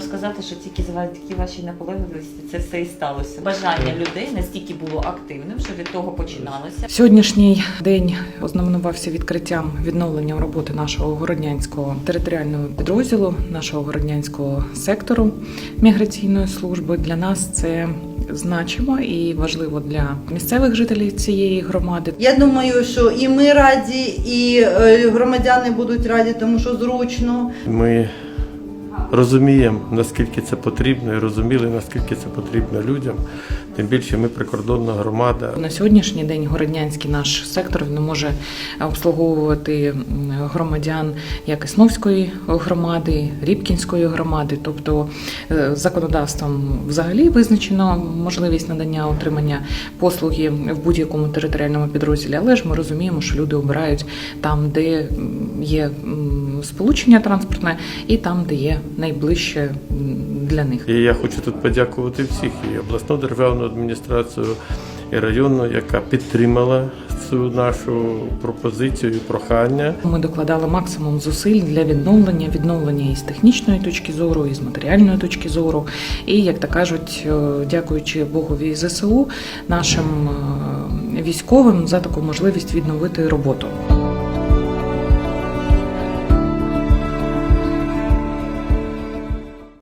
сказати, що тільки завдяки вашій наполегливості це все і сталося. Бажання людей настільки було активним, що від того починалося. Сьогоднішній день ознаменувався відкриттям відновленням роботи нашого городнянського територіального підрозділу, нашого городнянського сектору міграційної служби. Для нас це значимо і важливо для місцевих жителів цієї громади. Я думаю, що і ми раді, і е, громадяни будуть раді, тому що зручно. Ми розуміємо, наскільки це потрібно, і розуміли, наскільки це потрібно людям. Тим більше ми прикордонна громада. На сьогоднішній день городнянський наш сектор не може обслуговувати громадян як Існовської громади, Рібкінської громади. Тобто е, законодавством взагалі визначено можливість надання отримання послуги в будь-якому територіальному підрозділі, але ж ми розуміємо, що люди обирають там, де є сполучення транспортне, і там, де є найближче для них. І я хочу тут подякувати всіх і обласну державну адміністрацію, і районну, яка підтримала цю нашу пропозицію і прохання. Ми докладали максимум зусиль для відновлення, відновлення і з технічної точки зору, і з матеріальної точки зору. І як то кажуть, е, дякуючи Богові і ЗСУ, нашим е, військовим за таку можливість відновити роботу.